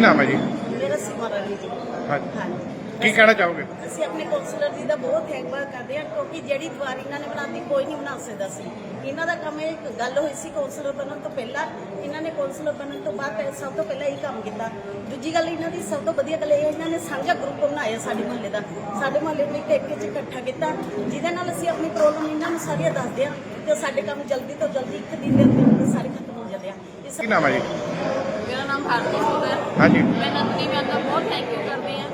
ਨਾਮ ਹੈ ਜੀ? ਮੇਰਾ ਸੀਮਾ ਰਾਣੀ ਜੀ। ਹਾਂਜੀ। ਹਾਂਜੀ। ਕੀ ਕਹਿਣਾ ਚਾਹੋਗੇ? ਅਸੀਂ ਆਪਣੇ ਕਾਉਂਸਲਰ ਜੀ ਦਾ ਬਹੁਤ ਥੈਂਕਫੁਲ ਕਰਦੇ ਹਾਂ ਕਿਉਂਕਿ ਜਿਹੜੀ ਦੀਵਾਰ ਇਹਨਾਂ ਨੇ ਬਣਾਤੀ ਕੋਈ ਨਹੀਂ ਬਣਾ ਸਕਦਾ ਸੀ। ਇਹਨਾਂ ਦਾ ਕੰਮ ਇਹ ਗੱਲ ਹੋਈ ਸੀ ਕਾਉਂਸਲਰ ਬਣਨ ਤੋਂ ਪਹਿਲਾਂ। ਇਹਨਾਂ ਨੇ ਕਾਉਂਸਲਰ ਬਣਨ ਤੋਂ ਬਾਅਦ ਪਹਿ- ਸਭ ਤੋਂ ਪਹਿਲਾਂ ਇਹ ਕੰਮ ਕੀਤਾ। ਦੂਜੀ ਗੱਲ ਇਹਨਾਂ ਦੀ ਸਭ ਤੋਂ ਵਧੀਆ ਗੱਲ ਇਹ ਹੈ ਇਹਨਾਂ ਨੇ ਸਾਂਝਾ ਗਰੁੱਪ ਬਣਾਇਆ ਸਾਡੇ ਮੁਹੱਲੇ ਦਾ। ਸਾਡੇ ਮੁਹੱਲੇ ਨੂੰ ਇੱਕ ਇੱਕ ਚ ਇਕੱਠਾ ਕੀਤਾ। ਜਿਹਦੇ ਨਾਲ ਅਸੀਂ ਆਪਣੀ ਪ੍ਰੋਬਲਮ ਇਹਨਾਂ ਨੂੰ ਸਾਰੀਆਂ ਦੱਸਦੇ ਹਾਂ। ਤੇ ਸਾਡੇ ਕੰਮ ਜਲਦੀ ਤੋਂ ਜਲਦੀ ਇੱਕ ਦਿਨ ਦੇ ਅੰਦਰ ਸਾਰੇ ਖਤਮ ਹੋ ਜਾਂਦੇ ਆ। ਇਸ ਕੀ ਨਾਮ ਹੈ ਜੀ? ਮੇਰਾ ਨਾਮ ਹਰਦੀਪ ਕੌਰ ਹੈ ਹਾਂਜੀ। ਮੈਂ ਨੰਦਨੀ ਦਾ ਬਹੁਤ ਥੈਂਕ ਯੂ ਕਰਦੀ ਹਾਂ।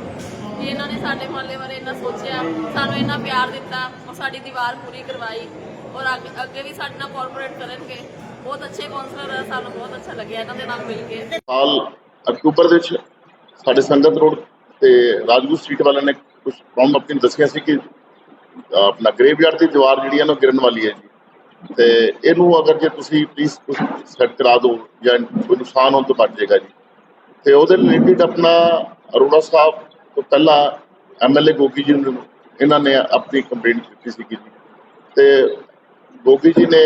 ਕਿ ਇਹਨਾਂ ਨੇ ਸਾਡੇ ਮਹੱਲੇ ਬਾਰੇ ਇੰਨਾ ਸੋਚਿਆ ਸਾਨੂੰ ਇੰਨਾ ਪਿਆਰ ਦਿੱਤਾ ਔਰ ਸਾਡੀ ਦੀਵਾਰ ਪੂਰੀ ਕਰਵਾਈ ਔਰ ਅੱਗੇ ਅੱਗੇ ਵੀ ਸਾਡੇ ਨਾਲ ਕੋਆਪਰੇਟ ਕਰਨਗੇ। ਬਹੁਤ ਅੱਛੇ ਕਾਉਂਸਲਰ ਹੈ ਸਾਨੂੰ ਬਹੁਤ ਅੱਛਾ ਲੱਗਿਆ ਇਹਨਾਂ ਦੇ ਨਾਲ ਮਿਲ ਕੇ। ਸਾਲ ਅਕਤੂਬਰ ਦੇ ਵਿੱਚ ਸਾਡੇ ਸੰਗਤ ਰੋਡ ਤੇ ਰਾਜਗੁਰੂ ਸਟਰੀਟ ਵਾਲਿਆਂ ਨੇ ਕੁਝ ਪ੍ਰੋਬਲਮ ਆਪਣੀ ਦੱਸਿਆ ਸੀ ਕਿ ਆਪਣਾ ਗ੍ਰੇਵਯਾਰਡ ਦੀ ਦੀਵਾਰ ਜਿਹੜੀ ਹੈ ਨਾ ਉਹ ਗਿਰਨ ਵਾਲੀ ਹੈ ਜੀ। ਤੇ ਇਹਨੂੰ ਅਗਰ ਜੇ ਤੁਸੀਂ ਪਲੀਜ਼ ਕੁਝ ਸੈੱਟ ਕਰਾ ਦਿਓ ਜਾਂ ਕੋਈ ਨੁਕਸਾਨ ਹੋਣ ਤੋਂ ਬਚ ਜਾਏਗਾ ਜੀ। ਤੇ ਉਹਦੇ ਰਿਲੇਟਡ ਆਪਣਾ ਅਰੋੜਾ ਸਾਹਿਬ ਤੋਂ ਪਹਿਲਾਂ ਐਮਐਲਏ ਗੋਗੀ ਜੀ ਨੂੰ ਇਹਨਾਂ ਨੇ ਆਪਣੀ ਕੰਪਲੇਂਟ ਕੀਤੀ ਸੀ ਜੀ। ਤੇ ਗੋਗੀ ਜੀ ਨੇ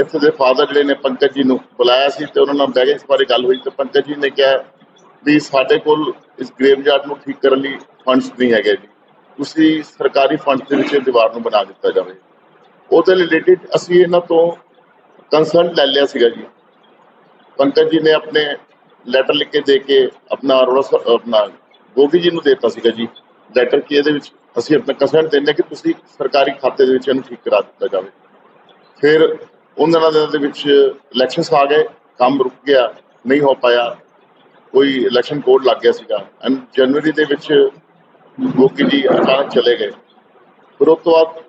ਇੱਥੇ ਦੇ ਫਾਦਰ ਜਿਹੜੇ ਨੇ ਪੰਕਜ ਜੀ ਨੂੰ ਬੁਲਾਇਆ ਸੀ ਤੇ ਉਹਨਾਂ ਨਾਲ ਬਹਿ ਬਾਰੇ ਗੱਲ ਹੋਈ ਤੇ ਪੰਕਜ ਜੀ ਨੇ ਕਿਹਾ ਵੀ ਸਾਡੇ ਕੋਲ ਇਸ ਗ੍ਰੇਵਯਾਰਡ ਨੂੰ ਠੀਕ ਕਰਨ ਲਈ ਫੰਡਸ ਨਹੀਂ ਹੈਗੇ ਜੀ। ਤੁਸੀਂ ਸਰਕਾਰੀ ਫੰਡ ਦੇ ਵਿੱਚ ਇਹ ਦੀਵਾਰ ਨੂੰ ਬਣਾ ਦਿੱਤਾ ਜਾਵੇ। ਉਹਦੇ ਰਿਲੇਟਡ ਅਸੀਂ ਇਹਨਾਂ ਤੋਂ ਕੰਸਰਟ ਲੈ ਲਿਆ ਸੀਗਾ ਜੀ। ਪੰਕਜ ਜੀ ਨੇ ਆਪਣੇ ਲੈਟਰ ਲਿਖ ਕੇ ਦੇ ਕੇ ਆਪਣਾ ਅਰੋੜਾ ਆਪਣਾ ਗੋਗੀ ਜੀ ਨੂੰ ਦੇ ਦਿੱਤਾ ਸੀਗਾ ਜੀ। ਲੈਟਰ ਕਿ ਇਹਦੇ ਵਿੱਚ ਅਸੀਂ ਆਪਣਾ ਕੰਸਲਟ ਦਿੰਦੇ ਹਾਂ ਕਿ ਤੁਸੀਂ ਸਰਕਾਰੀ ਖਾਤੇ ਦੇ ਵਿੱਚ ਇਹਨੂੰ ਠੀਕ ਕਰਾ ਦਿੱਤਾ ਜਾਵੇ। ਫਿਰ ਉਹਨਾਂ ਦਿਨਾਂ ਦੇ ਵਿੱਚ ਇਲੈਕਸ਼ਨਸ ਆ ਗਏ, ਕੰਮ ਰੁਕ ਗਿਆ, ਨਹੀਂ ਹੋ ਪਾਇਆ, ਕੋਈ ਇਲੈਕਸ਼ਨ ਕੋਡ ਲੱਗ ਗਿਆ ਸੀਗਾ। ਐਂਡ ਜਨਵਰੀ ਦੇ ਵਿੱਚ ਗੋਗੀ ਜੀ ਅਚਾਨਕ ਚਲੇ ਗਏ। ਫਿਰ ਉਸ ਤੋਂ ਬਾਅਦ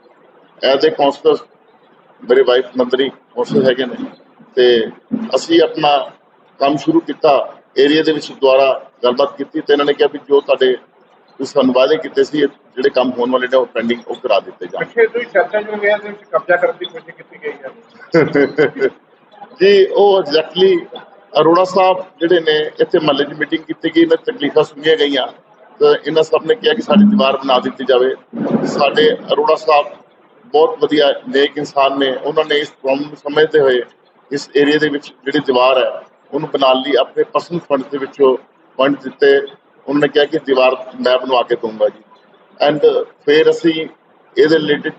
ਐਜ਼ ਏ ਕਾਉਂਸਲਰ ਮੇਰੇ ਵਾਈਫ ਮੰਤਰੀ ਕਾਉਂਸਲਰ ਹੈਗੇ ਨੇ ਤੇ ਅਸੀਂ ਆਪਣਾ ਕੰਮ ਸ਼ੁਰੂ ਕੀਤਾ ਏਰੀਆ ਦੇ ਵਿੱਚ ਦੁਆਰਾ ਗੱਲਬਾਤ ਕੀਤੀ ਤੇ ਇਹਨਾਂ ਨੇ ਕਿਹਾ ਵੀ ਜੋ ਤੁਹਾਡੇ ਤੁਸੀਂ ਸਾਨੂੰ ਵਾਅਦੇ ਕੀਤੇ ਸੀ ਜਿਹੜੇ ਕੰਮ ਹੋਣ ਵਾਲੇ ਨੇ ਉਹ ਪੈਂਡਿੰਗ ਉਹ ਕਰਾ ਦਿੱਤੇ ਜਾਣ। ਪਿੱਛੇ ਤੁਸੀਂ ਚਰਚਾ ਜੋ ਗਿਆ ਦੇ ਵਿੱਚ ਕਬਜ਼ਾ ਕਰਨ ਦੀ ਕੋਸ਼ਿਸ਼ ਕੀਤੀ ਗਈ ਹੈ। ਜੀ ਉਹ ਐਗਜ਼ੈਕਟਲੀ ਅਰੋੜਾ ਸਾਹਿਬ ਜਿਹੜੇ ਨੇ ਇੱਥੇ ਮਹੱਲੇ ਦੀ ਮੀਟਿੰਗ ਕੀਤੀ ਗਈ ਇਹਨਾਂ ਤਕਲੀਫਾਂ ਸੁਣੀਆਂ ਗਈਆਂ। ਤੇ ਇਹਨਾਂ ਸਭ ਨੇ ਕਿਹਾ ਕਿ ਸਾਡੀ ਦੀਵਾਰ ਬਣਾ ਦਿੱਤੀ ਜਾਵੇ। ਸਾਡੇ ਅਰੋੜਾ ਸਾਹਿਬ ਬਹੁਤ ਵਧੀਆ ਨੇਕ ਇਨਸਾਨ ਨੇ। ਉਹਨਾਂ ਨੇ ਇਸ ਪ੍ਰੋਬਲਮ ਨੂੰ ਸਮਝਦੇ ਹੋਏ ਇਸ ਏਰੀਆ ਦੇ ਵਿੱਚ ਜਿਹੜੀ ਦੀਵਾਰ ਹੈ, ਉਹਨੂੰ ਬਣਾਉਣ ਲਈ ਆਪਣੇ ਪਰਸਨਲ ਫੰਡ ਦੇ ਵਿੱਚੋਂ ਫੰਡ ਦਿੱਤੇ। ਉਹਨਾਂ ਨੇ ਕਿਹਾ ਕਿ ਦੀਵਾਰ ਮੈਂ ਬਣਵਾ ਕੇ ਦਊਂਗਾ ਜੀ। ਐਂਡ ਫਿਰ ਅਸੀਂ ਇਹਦੇ ਰਿਲੇਟਡ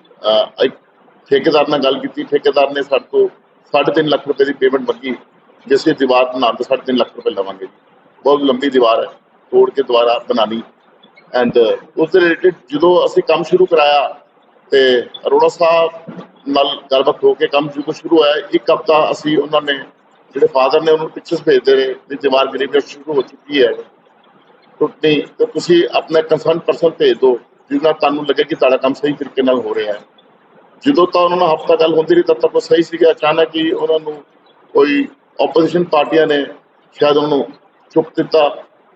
ਠੇਕੇਦਾਰ ਨਾਲ ਗੱਲ ਕੀਤੀ। ਠੇਕੇਦਾਰ ਨੇ ਸਾਡੇ ਤੋਂ 3.5 ਲੱਖ ਰੁਪਏ ਦੀ ਪੇਮੈਂਟ ਮੰਗੀ, ਜਿਸ ਦੀ ਦੀਵਾਰ ਬਣਾਉਣ ਤੇ 3.5 ਲੱਖ ਰੁਪਏ ਲਵਾਂਗੇ ਬਹੁਤ ਲੰਬੀ ਦੀਵਾਰ ਹੈ, ਤੋੜ ਕੇ ਦੁਬਾਰਾ ਬਣਾਣੀ ਐਂਡ ਉਸ ਦੇ ਰਿਲੇਟਡ ਜਦੋਂ ਅਸੀਂ ਕੰਮ ਸ਼ੁਰੂ ਕਰਾਇਆ ਤੇ ਅਰੋੜਾ ਸਾਹਿਬ ਨਾਲ ਗੱਲਬਾਤ ਹੋ ਕੇ ਕੰਮ ਜਦੋਂ ਸ਼ੁਰੂ ਹੋਇਆ। ਇੱਕ ਹਫਤਾ ਅਸੀਂ ਉਹਨਾਂ ਨੇ ਜਿਹੜੇ ਫਾਦਰ ਨੇ ਉਹਨੂੰ ਪਿਕਚਰਸ ਭੇਜਦੇ ਰਹੇ ਵੀ ਦੀਵਾਰ ਗਰੀਬ ਸ਼ੁਰੂ ਹੋ ਚੁੱਕੀ ਹੈ। ਟੁੱਟਣੀ ਤੇ ਤੁਸੀਂ ਆਪਣਾ ਕੰਸਰਨ ਪਰਸਨ ਭੇਜ ਦਿਓ ਜਿਹਦੇ ਨਾਲ ਤੁਹਾਨੂੰ ਲੱਗੇ ਕਿ ਤੁਹਾਡਾ ਕੰਮ ਸਹੀ ਤਰੀਕੇ ਨਾਲ ਹੋ ਰਿਹਾ ਹੈ। ਜਦੋਂ ਤਾਂ ਉਹਨਾਂ ਨਾਲ ਹਫਤਾ ਗੱਲ ਹੁੰਦੀ ਰਹੀ ਤਦ ਤੱਕ ਉਹ ਸਹੀ ਸੀਗਾ। ਅਚਾਨਕ ਹੀ ਉਹਨਾਂ ਨੂੰ ਕੋਈ ਆਪੋਜੀਸ਼ਨ ਪਾਰਟੀਆਂ ਨੇ ਸ਼ਾਇਦ ਉਹਨੂੰ ਚੁੱਪ ਦਿੱਤਾ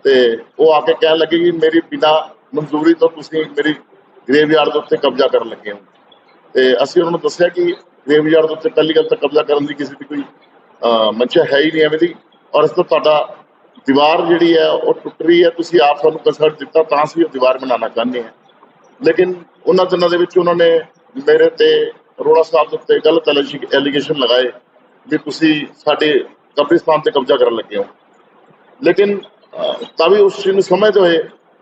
ਤੇ ਉਹ ਆ ਕੇ ਕਹਿਣ ਲੱਗੇ ਕਿ ਮੇਰੀ ਬਿਨਾ ਮਨਜ਼ੂਰੀ ਤੋਂ ਤੁਸੀਂ ਮੇਰੀ ਗ੍ਰੇਵਯਾਰਡ ਦੇ ਉੱਤੇ ਕਬਜ਼ਾ ਕਰਨ ਲੱਗੇ ਹੋ। ਤੇ ਅਸੀਂ ਉਹਨਾਂ ਨੂੰ ਦੱਸਿਆ ਕਿ ਗ੍ਰੇਵਯਾਰਡ ਦੇ ਉੱਤੇ ਪਹਿਲੀ ਗੱਲ ਤਾਂ ਕਬਜ਼ਾ ਕਰਨ ਦੀ ਕਿਸੇ ਦੀ ਕੋਈ ਮੰਸ਼ਾ ਹੈ ਹੀ ਨਹੀਂ ਐਵੇਂ ਦੀ। ਔਰ ਇਸ ਤੋਂ ਤੁਹਾਡਾ ਦੀਵਾਰ ਜਿਹੜੀ ਹੈ, ਉਹ ਟੁੱਟ ਰਹੀ ਹੈ। ਤੁਸੀਂ ਆਪ ਸਾਨੂੰ ਕੰਸਰਟ ਦਿੱਤਾ ਤਾਂ ਅਸੀਂ ਉਹ ਦੀਵਾਰ ਬਣਾਉਣਾ ਚਾਹੁੰਦੇ ਹਾਂ। ਲੇਕਿਨ ਉਹਨਾਂ ਦਿਨਾਂ ਦੇ ਵਿੱਚ ਉਹਨਾਂ ਨੇ ਮੇਰੇ ਤੇ ਅਰੋੜਾ ਸਾਹਿਬ ਦੇ ਉੱਤੇ ਗਲਤ ਐਲੀਗੇਸ਼ਨ ਲਗਾਏ ਵੀ ਤੁਸੀਂ ਸਾਡੇ ਕਬਰਿਸਤਾਨ ਤੇ ਕਬਜ਼ਾ ਕਰਨ ਲੱਗੇ ਹੋ। ਲੇਕਿਨ ਤਾਂ ਵੀ ਉਸ ਚੀਜ਼ ਨੂੰ ਸਮਝਦੇ ਹੋਏ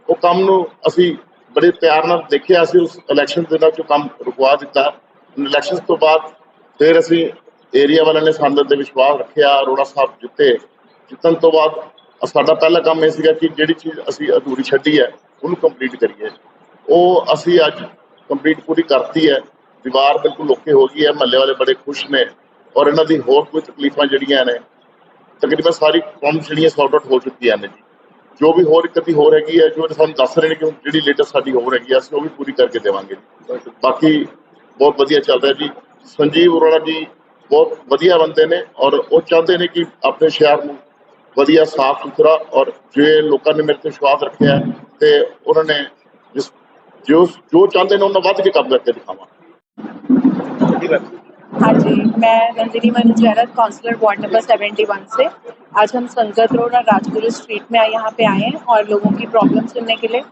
ਉਹ ਕੰਮ ਨੂੰ ਅਸੀਂ ਬੜੇ ਪਿਆਰ ਨਾਲ ਦੇਖਿਆ ਅਸੀਂ ਉਸ ਇਲੈਕਸ਼ਨ ਦੇ ਨਾਲ ਜੋ ਕੰਮ ਰੁਕਵਾ ਦਿੱਤਾ। ਇਲੈਕਸ਼ਨ ਤੋਂ ਬਾਅਦ ਫਿਰ ਅਸੀਂ ਏਰੀਆ ਵਾਲਿਆਂ ਨੇ ਸਾਡੇ ਤੇ ਵਿਸ਼ਵਾਸ ਰੱਖਿਆ, ਅਰੋੜਾ ਸਾਹਿਬ ਜਿੱਤੇ। ਜਿੱਤਣ ਤੋਂ ਬਾਅਦ ਸਾਡਾ ਪਹਿਲਾ ਕੰਮ ਇਹ ਸੀਗਾ ਕਿ ਜਿਹੜੀ ਚੀਜ਼ ਅਸੀਂ ਅਧੂਰੀ ਛੱਡੀ ਹੈ, ਉਹਨੂੰ ਕੰਪਲੀਟ ਕਰੀਏ। ਉਹ ਅਸੀਂ ਅੱਜ ਕੰਪਲੀਟ ਪੂਰੀ ਕਰਤੀ ਹੈ। ਦੀਵਾਰ ਬਿਲਕੁਲ ਓਕੇ ਹੋ ਗਈ ਹੈ, ਮਹੱਲੇ ਵਾਲੇ ਬੜੇ ਖੁਸ਼ ਨੇ ਔਰ ਇਹਨਾਂ ਦੀ ਹੋਰ ਕੋਈ ਤਕਲੀਫਾਂ ਜਿਹੜੀਆਂ ਨੇ, ਤਕਰੀਬਨ ਸਾਰੀ ਪ੍ਰੋਬਲਮ ਜਿਹੜੀਆਂ ਸੌਰਟ ਆਊਟ ਹੋ ਚੁੱਕੀਆਂ ਨੇ ਜੀ। ਜੋ ਵੀ ਹੋਰ ਕਦੀ ਹੋਰ ਹੈਗੀ ਹੈ, ਜੋ ਸਾਨੂੰ ਦੱਸ ਰਹੇ ਨੇ ਕਿ ਜਿਹੜੀ ਲੇਟੈਸਟ ਸਾਡੀ ਹੋਰ ਹੈਗੀ ਹੈ ਅਸੀਂ ਉਹ ਵੀ ਪੂਰੀ ਕਰਕੇ ਦੇਵਾਂਗੇ। ਬਾਕੀ ਬਹੁਤ ਵਧੀਆ ਚੱਲ ਰਿਹਾ ਜੀ। ਸੰਜੀਵ ਅਰੋੜਾ ਜੀ ਬਹੁਤ ਵਧੀਆ ਬੰਦੇ ਨੇ ਔਰ ਉਹ ਚਾਹੁੰਦੇ ਨੇ ਕਿ ਆਪਣੇ ਸ਼ਹਿਰ ਨੂੰ ਵਧੀਆ, ਸਾਫ਼ ਸੁਥਰਾ ਔਰ ਜੇ ਲੋਕਾਂ ਨੇ ਮੇਰੇ ਤੇ ਵਿਸ਼ਵਾਸ ਰੱਖਿਆ ਤੇ ਉਹਨਾਂ ਨੇ ਜੋ ਜੋ ਚਾਹੁੰਦੇ ਨੇ ਉਹਨਾਂ ਵੱਧ ਕੇ ਕੰਮ ਕਰਕੇ ਦਿਖਾਵਾਂ। ਹਾਂਜੀ, ਮੈਂ Ranjani Manu councillor ward number 71 ਸੇ। आज हम संगत रोड और राजगुरु स्ट्रीट में यहाँ पे आए हैं और लोगों की प्रॉब्लम सुनने के लिए।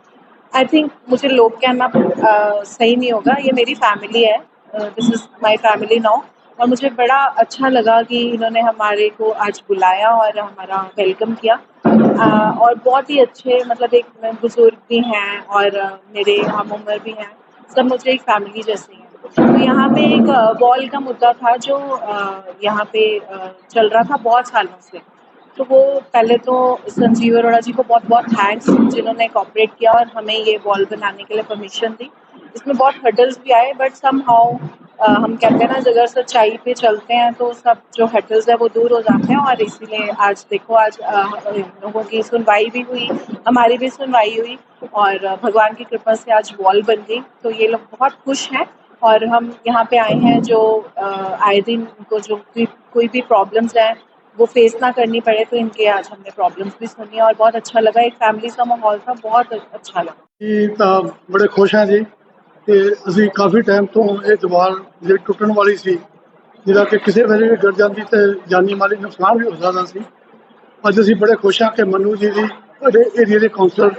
आई थिंक मुझे लोग कहना सही नहीं होगा। ये मेरी फैमिली है। This is my family now और मुझे बड़ा अच्छा लगा कि इन्होंने हमारे को आज बुलाया और हमारा वेलकम किया। अ, और बहुत ही अच्छे मतलब एक बुज़ुर्ग भी हैं और मेरे हम उम्र भी हैं। सब मुझे एक फैमिली जैसे हैं। तो यहाँ पे एक बॉल का मुद्दा था जो यहाँ पे चल रहा था बहुत सालों से। तो वो पहले तो संजीव अरोड़ा जी को बहुत बहुत थैंक्स जिन्होंने कॉपरेट किया और हमें ये वॉल बनाने के लिए परमिशन दी। इसमें बहुत हर्डल्स भी आए बट सम हाउ हम कहते हैं ना अगर सच्चाई पे चलते हैं तो सब जो हर्डल्स है वो दूर हो जाते हैं और इसीलिए आज देखो, आज लोगों की सुनवाई भी हुई, हमारी भी सुनवाई हुई और भगवान की कृपा से आज वॉल बन गई। तो ये लोग बहुत खुश हैं और हम यहाँ पे आए हैं जो आए दिन उनको जो कोई भी प्रॉब्लम्स हैं वो फेस ना करनी पड़े तो इनके आज हमने प्रॉब्लम्स भी सुनी और बहुत अच्छा लगा एक फैमिली सा माहौल था बहुत अच्छा लगा ਜੀ ਤਾਂ ਬੜੇ ਖੁਸ਼ ਹਾਂ ਜੀ ਕਿ ਅਸੀਂ ਕਾਫੀ ਟਾਈਮ ਤੋਂ ਇਹ ਦੀਵਾਰ ਜਿਹੜੀ ਟੁੱਟਣ ਵਾਲੀ ਸੀ ਜਿਹਦਾ ਕਿ ਕਿਸੇ ਵੇਲੇ ਵੀ ਗਿਰ ਜਾਂਦੀ ਤੇ ਜਾਨੀ ਮਾਲੀ ਨੁਕਸਾਨ ਵੀ ਹੋ ਸਕਦਾ ਸੀ ਅੱਜ ਅਸੀਂ ਬੜੇ ਖੁਸ਼ ਹਾਂ ਕਿ ਮਨੂ ਜੀ ਦੀ ਸਾਡੇ ਏਰੀਆ ਦੇ ਕਾਉਂਸਲਰ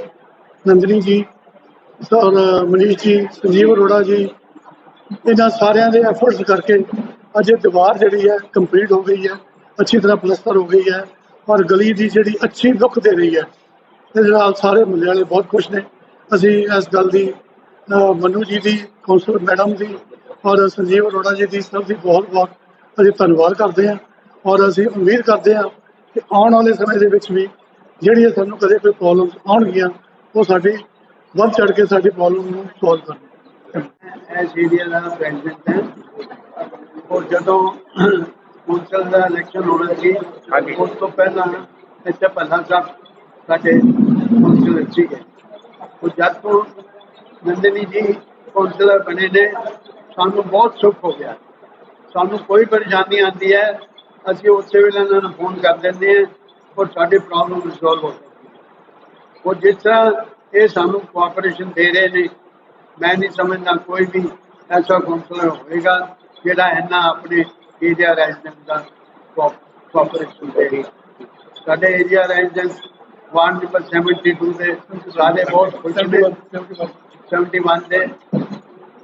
ਨੰਦਨੀ ਜੀ ਔਰ ਮਨੀਸ਼ ਜੀ ਸੰਜੀਵ ਅਰੋੜਾ ਜੀ ਇਹਨਾਂ ਸਾਰਿਆਂ ਦੇ ਐਫਰਟਸ ਕਰਕੇ ਅੱਜ ਇਹ ਦੀਵਾਰ ਜਿਹੜੀ ਹੈ ਕੰਪਲੀਟ ਹੋ ਗਈ ਹੈ ਅੱਛੀ ਤਰ੍ਹਾਂ ਪਲਸਤਰ ਹੋ ਗਈ ਹੈ ਔਰ ਗਲੀ ਦੀ ਜਿਹੜੀ ਅੱਛੀ ਲੁੱਕ ਦੇ ਰਹੀ ਹੈ, ਇਹਦੇ ਨਾਲ ਸਾਰੇ ਮੁਹੱਲੇ ਵਾਲੇ ਬਹੁਤ ਖੁਸ਼ ਨੇ। ਅਸੀਂ ਇਸ ਗੱਲ ਦੀ ਮਨੂ ਜੀ ਦੀ, ਕੌਂਸਲਰ ਮੈਡਮ ਦੀ ਔਰ ਸੰਜੀਵ ਅਰੋੜਾ ਜੀ ਦੀ ਸਭ ਦੀ ਬਹੁਤ ਬਹੁਤ ਅਸੀਂ ਧੰਨਵਾਦ ਕਰਦੇ ਹਾਂ ਔਰ ਅਸੀਂ ਉਮੀਦ ਕਰਦੇ ਹਾਂ ਕਿ ਆਉਣ ਵਾਲੇ ਸਮੇਂ ਦੇ ਵਿੱਚ ਵੀ ਜਿਹੜੀਆਂ ਸਾਨੂੰ ਕਦੇ ਕੋਈ ਪ੍ਰੋਬਲਮਸ ਆਉਣਗੀਆਂ, ਉਹ ਸਾਡੀ ਵੱਧ ਚੜ ਕੇ ਸਾਡੀ ਪ੍ਰੋਬਲਮ ਨੂੰ ਸੋਲਵ ਕਰਨ ਇਸ ਏਰੀਆ ਦਾ ਪ੍ਰੈਜ਼ੀਡੈਂਟ ਹੈ। ਔਰ ਜਦੋਂ ਕੌਂਸਲ ਦਾ ਇਲੈਕਸ਼ਨ ਹੋਣਾ ਸੀ। ਉਸ ਤੋਂ ਪਹਿਲਾਂ ਇੱਥੇ ਭੱਲਾ ਸਾਹਿਬ ਸਾਡੇ ਕੌਂਸਲਰ ਸੀਗੇ ਉਹ ਜਦ ਤੋਂ ਨੰਦਨੀ ਜੀ ਕੌਂਸਲਰ ਬਣੇ ਨੇ ਸਾਨੂੰ ਬਹੁਤ ਸੁੱਖ ਹੋ ਗਿਆ। ਸਾਨੂੰ ਕੋਈ ਪਰੇਸ਼ਾਨੀ ਆਉਂਦੀ ਹੈ ਅਸੀਂ ਉਸੇ ਵੇਲੇ ਇਹਨਾਂ ਨੂੰ ਫੋਨ ਕਰ ਦਿੰਦੇ ਹਾਂ ਔਰ ਸਾਡੀ ਪ੍ਰੋਬਲਮ ਰਿਜ਼ੋਲਵ ਹੋ ਜਾਂਦੀ ਹੈ। ਉਹ ਜਿਸ ਤਰ੍ਹਾਂ ਇਹ ਸਾਨੂੰ ਕੋਆਪਰੇਸ਼ਨ ਦੇ ਰਹੇ ਨੇ ਮੈਂ ਨਹੀਂ ਸਮਝਦਾ ਕੋਈ ਵੀ ਐਸਾ ਕਾਉਂਸਲਰ ਹੋਵੇਗਾ ਜਿਹੜਾ ਇਹਨਾਂ ਆਪਣੇ ਏਰੀਆ ਰੈਜ਼ੀਡੈਂਟ ਦਾ ਕੋਆਪਰੇਸ਼ਨ ਦੇ ਸਾਡੇ ਏਰੀਆ ਰੈਜ਼ੀਡੈਂਟ ਵਾਰਡ ਨੰਬਰ 72 ਦੇ ਸਾਰੇ ਬਹੁਤ ਖੁਸ਼ ਨੇ। 71 ਦੇ।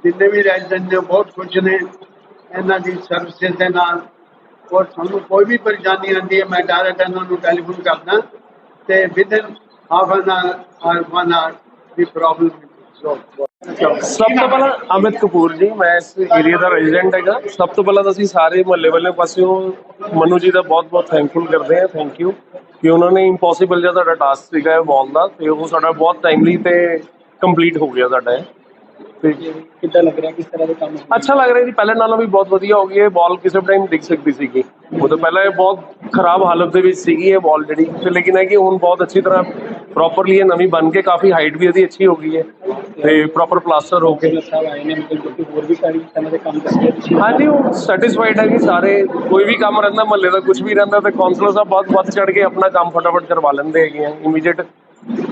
ਜਿੰਨੇ ਵੀ ਰੈਜ਼ੀਡੈਂਟ ਨੇ, ਬਹੁਤ ਖੁਸ਼ ਨੇ। ਇਹਨਾਂ ਦੀ ਸਰਵਿਸਿਜ਼ ਦੇ ਨਾਲ। ਔਰ ਸਾਨੂੰ ਕੋਈ ਵੀ ਪਰੇਸ਼ਾਨੀ ਆਉਂਦੀ ਹੈ, ਮੈਂ ਡਾਇਰੈਕਟ ਇਹਨਾਂ ਨੂੰ ਟੈਲੀਫੋਨ ਕਰਦਾ। ਤੇ within half N R one R ਦੀ ਪ੍ਰੋਬਲਮ ਸਭ ਤੋਂ ਪਹਿਲਾਂ ਅਮਿਤ ਕਪੂਰ ਜੀ ਮੈਂ ਇਸ ਏਰੀਆ ਦਾ ਰੈਜ਼ੀਡੈਂਟ ਹੈਗਾ। ਸਭ ਤੋਂ ਪਹਿਲਾਂ ਤਾਂ ਅਸੀਂ ਸਾਰੇ ਮੁਹੱਲੇ ਵਾਲੇ ਪਾਸਿਓਂ ਮਨੂ ਜੀ ਦਾ ਬਹੁਤ-ਬਹੁਤ ਥੈਂਕਫੁਲ ਕਰਦੇ ਹਾਂ ਥੈਂਕ ਯੂ ਕਿ ਉਹਨਾਂ ਨੇ ਇੰਪੋਸੀਬਲ ਜਿਹਾ ਸਾਡਾ ਟਾਸਕ ਸੀਗਾ ਵਾਲ ਦਾ ਤੇ ਉਹ ਸਾਡਾ ਬਹੁਤ ਟਾਈਮਲੀ ਤੇ ਕੰਪਲੀਟ ਹੋ ਗਿਆ ਸਾਡਾ ਇਹ। ਤੇ ਕਿੱਦਾਂ ਲੱਗ ਰਿਹਾ ਕਿਸ ਤਰ੍ਹਾਂ ਦੇ ਕੰਮ ਅੱਛਾ ਲੱਗ ਰਿਹਾ ਜੀ ਪਹਿਲੇ ਨਾਲੋਂ ਵੀ ਬਹੁਤ ਵਧੀਆ ਹੋ ਗਈ ਹੈ ਬਾਲ ਕਿਸੇ ਟਾਈਮ ਡਿੱਗ ਸਕਦੀ ਸੀਗੀ। ਉਹ ਤੋਂ ਪਹਿਲਾਂ ਇਹ ਬਹੁਤ ਖਰਾਬ ਹਾਲਤ ਦੇ ਵਿੱਚ ਸੀਗੀ ਇਹ ਬਾਲ ਜਿਹੜੀ ਤੇ ਲੇਕਿਨ ਹੈ ਕਿ ਹੁਣ ਬਹੁਤ ਅੱਛੀ ਤਰ੍ਹਾਂ ਪ੍ਰੋਪਰਲੀ ਇਹ ਨਵੀਂ ਬਣ ਕੇ ਕਾਫੀ ਹਾਈਟ ਵੀ ਇਹਦੀ ਅੱਛੀ ਹੋ ਗਈ ਹੈ ਤੇ ਪ੍ਰੋਪਰ ਪਲਾਸਟਰ ਹੋ ਕੇ ਕੌਂਸਲਰ ਸਾਹਿਬ ਆਏ ਨੇ ਮਤਲਬ ਕਿ ਹੋਰ ਵੀ ਕਾਫੀ ਤਰ੍ਹਾਂ ਦੇ ਕੰਮ ਦੱਸੇ ਤੁਸੀਂ ਹਾਂਜੀ, ਉਹ ਸੈਟੀਸਫਾਈਡ ਹੈ ਕਿ ਸਾਰੇ, ਕੋਈ ਵੀ ਕੰਮ ਰਹਿੰਦਾ, ਮਹੱਲੇ ਦਾ ਕੁਝ ਵੀ ਰਹਿੰਦਾ, ਤੇ ਕਾਉਂਸਲਰ ਸਾਹਿਬ ਬਹੁਤ ਵੱਧ ਚੜ ਕੇ ਆਪਣਾ ਕੰਮ ਫਟਾਫਟ ਕਰਵਾ ਲੈਂਦੇ ਹੈਗੇ ਆ ਇਮੀਡੀਏਟ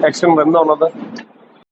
ਐਕਸ਼ਨ ਰਹਿੰਦਾ ਉਹਨਾਂ ਦਾ।